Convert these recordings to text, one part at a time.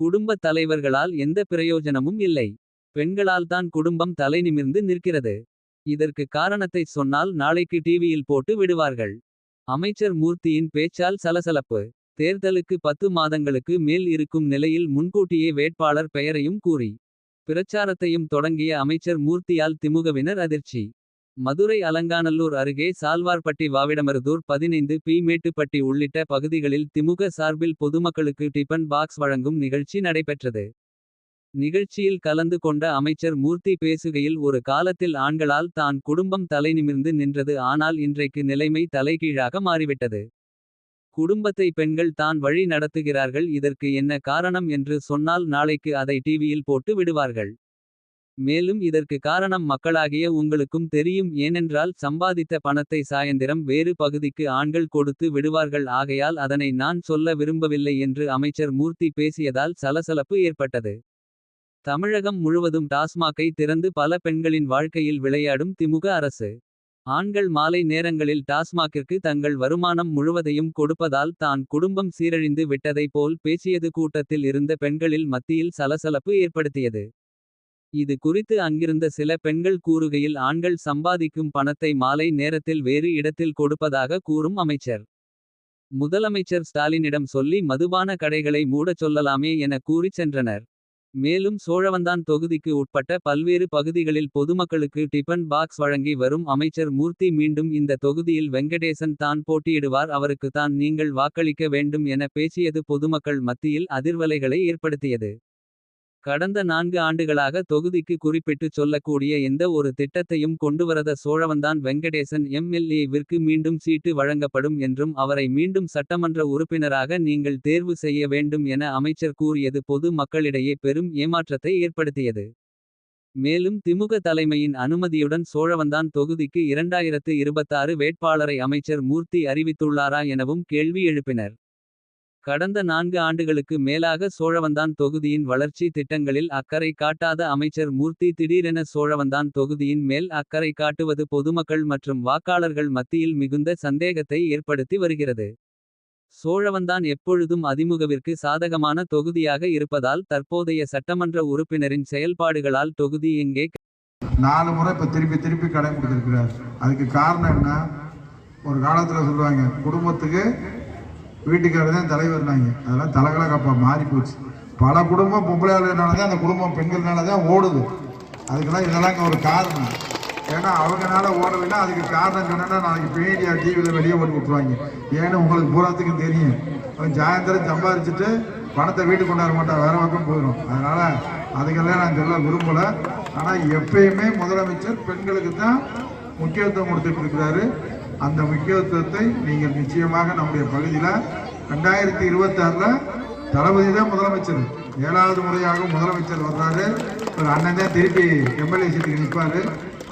குடும்ப தலைவர்களால் எந்த பிரயோஜனமும் இல்லை. பெண்களால் தான் குடும்பம் தலைநிமிர்ந்து நிற்கிறது. இதற்கு காரணத்தை சொன்னால் நாளைக்கு டிவியில் போட்டு விடுவார்கள். அமைச்சர் மூர்த்தியின் பேச்சால் சலசலப்பு. தேர்தலுக்கு பத்து மாதங்களுக்கு மேல் இருக்கும் நிலையில் முன்கூட்டியே வேட்பாளர் பெயரையும் கூறி. பிரச்சாரத்தையும் தொடங்கிய அமைச்சர் மூர்த்தியால் திமுகவினர் அதிர்ச்சி. மதுரை அலங்காநல்லூர் அருகே சால்வார்பட்டி வாவிடமருதூர் பதினைந்து பி மேட்டுப்பட்டி உள்ளிட்ட பகுதிகளில் திமுக சார்பில் பொதுமக்களுக்கு டிபன் பாக்ஸ் வழங்கும் நிகழ்ச்சி நடைபெற்றது. நிகழ்ச்சியில் கலந்து கொண்ட அமைச்சர் மூர்த்தி பேசுகையில் ஒரு காலத்தில் ஆண்களால் தான் குடும்பம் தலைநிமிர்ந்து நின்றது ஆனால் இன்றைக்கு நிலைமை தலைகீழாக மாறிவிட்டது. குடும்பத்தை பெண்கள் தான் வழி நடத்துகிறார்கள் இதற்கு என்ன காரணம் என்று சொன்னால் நாளைக்கு அதை டிவியில் போட்டு விடுவார்கள். மேலும் இதற்கு காரணம் மக்களாகிய உங்களுக்கும் தெரியும் ஏனென்றால் சம்பாதித்த பணத்தை சாயந்திரம் வேறு பகுதிக்கு ஆண்கள் கொடுத்து விடுவார்கள் ஆகையால் அதனை நான் சொல்ல விரும்பவில்லை என்று அமைச்சர் மூர்த்தி பேசியதால் சலசலப்பு ஏற்பட்டது. தமிழகம் முழுவதும் டாஸ்மாக்கை திறந்து பல பெண்களின் வாழ்க்கையில் விளையாடும் திமுக அரசு. ஆண்கள் மாலை நேரங்களில் டாஸ்மாக்கிற்கு தங்கள் வருமானம் முழுவதையும் கொடுப்பதால் தான் குடும்பம் சீரழிந்து விட்டதை போல் பேசியது கூட்டத்தில் இருந்த பெண்களில் மத்தியில் சலசலப்பு ஏற்படுத்தியது. இது குறித்து அங்கிருந்த சில பெண்கள் கூறுகையில் ஆண்கள் சம்பாதிக்கும் பணத்தை மாலை நேரத்தில் வேறு இடத்தில் கொடுப்பதாக கூறும் அமைச்சர். முதலமைச்சர் ஸ்டாலினிடம் சொல்லி மதுபான கடைகளை மூடச் சொல்லலாமே என கூறிச் சென்றனர். மேலும் சோழவந்தான் தொகுதிக்கு உட்பட்ட பல்வேறு பகுதிகளில் பொதுமக்களுக்கு டிபன் பாக்ஸ் வழங்கி வரும் அமைச்சர் மூர்த்தி மீண்டும் இந்த தொகுதியில் வெங்கடேசன் தான் போட்டியிடுவார் அவருக்கு தான் நீங்கள் வாக்களிக்க வேண்டும் என பேசியது பொதுமக்கள் மத்தியில் அதிர்வலைகளை ஏற்படுத்தியது. கடந்த நான்கு ஆண்டுகளாக தொகுதிக்கு குறிப்பிட்டுச் சொல்லக்கூடிய எந்த ஒரு திட்டத்தையும் கொண்டுவரத சோழவந்தான் வெங்கடேசன் எம்.எல்.ஏ விற்கு மீண்டும் சீட்டு வழங்கப்படும் என்றும் அவரை மீண்டும் சட்டமன்ற உறுப்பினராக நீங்கள் தேர்வு செய்ய வேண்டும் என அமைச்சர் கூறியது பொது மக்களிடையே பெரும் ஏமாற்றத்தை ஏற்படுத்தியது. மேலும் திமுக தலைமையின் அனுமதியுடன் சோழவந்தான் தொகுதிக்கு 2026 வேட்பாளரை அமைச்சர் மூர்த்தி அறிவித்துள்ளாரா எனவும் கேள்வி எழுப்பினர். கடந்த நான்கு ஆண்டுகளுக்கு மேலாக சோழவந்தான் தொகுதியின் வளர்ச்சி திட்டங்களில் அக்கறை காட்டாத அமைச்சர் மூர்த்தி திடீரென சோழவந்தான் தொகுதியின் மேல் அக்கறை காட்டுவது பொதுமக்கள் மற்றும் வாக்காளர்கள் மத்தியில் மிகுந்த சந்தேகத்தை ஏற்படுத்தி வருகிறது. சோழவந்தான் எப்பொழுதும் அதிமுகவிற்கு சாதகமான தொகுதியாக இருப்பதால் தற்போதைய சட்டமன்ற உறுப்பினரின் செயல்பாடுகளால் தொகுதி எங்கே நாலு முறை இப்போ திருப்பி திருப்பி கடன் கொடுத்துருக்கிறார் அதுக்கு காரணம் என்ன ஒரு காலத்தில் சொல்லுவாங்க குடும்பத்துக்கு வீட்டுக்காரர் தான் தலைவர்னாங்க அதெல்லாம் தலகலகப்பா மாறி போச்சு. பல குடும்பம் பொம்பளையாளர்னால தான் அந்த குடும்பம் பெண்கள்னால தான் ஓடுது. அதுக்கெல்லாம் இதெல்லாம் ஒரு காரணம். ஏன்னா அவங்கனால ஓடலைன்னா அதுக்கு காரணம் சொன்னா நாளைக்கு மீடியா டிவியில் வெளியே ஓடி விட்டுருவாங்க. ஏன்னு உங்களுக்கு பூராத்துக்கும் தெரியும். அவன் சாயந்தரம் சம்பாதிச்சுட்டு பணத்தை வீட்டுக்கு கொண்டாட மாட்டான் வேற பக்கம் போயிடும் அதனால அதுக்கெல்லாம் நான் சொல்ல விரும்பல. ஆனால் எப்பயுமே முதலமைச்சர் பெண்களுக்கு தான் முக்கியத்துவம் கொடுத்துட்டு இருக்கிறாரு. அந்த முக்கியத்துவத்தை நீங்கள் நிச்சயமாக நம்முடைய பகுதியில் ரெண்டாயிரத்தி இருபத்தாறில் தளபதி தான் முதலமைச்சர். ஏழாவது முறையாக முதலமைச்சர் வர்றாரு. ஒரு அண்ணன் தான் திருப்பி எம்எல்ஏ சீட்டுக்கு நிற்பார்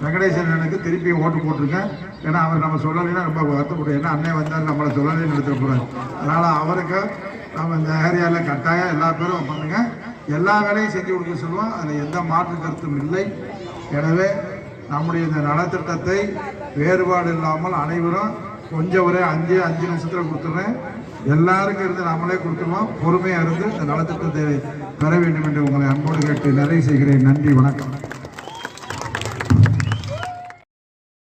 வெங்கடேசன் அண்ணனுக்கு திருப்பி ஓட்டு போட்டிருக்கேன். ஏன்னா அவர் நம்ம சொல்லலைன்னா ரொம்ப வருத்தப்படும். ஏன்னா அண்ணன் வந்தார் நம்மளை சொல்லலைன்னு எடுத்துட போறாரு. அதனால் அவருக்கு நம்ம இந்த ஏரியாவில் கட்டாயம் எல்லா பேரும் பண்ணுங்கள் எல்லா வேலையும் செஞ்சு கொடுக்க சொல்லுவோம். அதில் எந்த மாற்று கருத்தும் இல்லை. எனவே நம்முடைய இந்த நலத்திட்டத்தை வேறுபாடு இல்லாமல் அனைவரும் கொஞ்சம் ஒரு அஞ்சு அஞ்சு நிமிஷத்தில் கொடுத்துட்றேன் எல்லாருக்கும் இருந்து நம்மளே கொடுத்துருவோம். பொறுமையாக இருந்து இந்த நலத்திட்டத்தை பெற வேண்டும் என்று உங்களை அன்போடு கேட்டு நிறைவு செய்கிறேன். நன்றி வணக்கம்.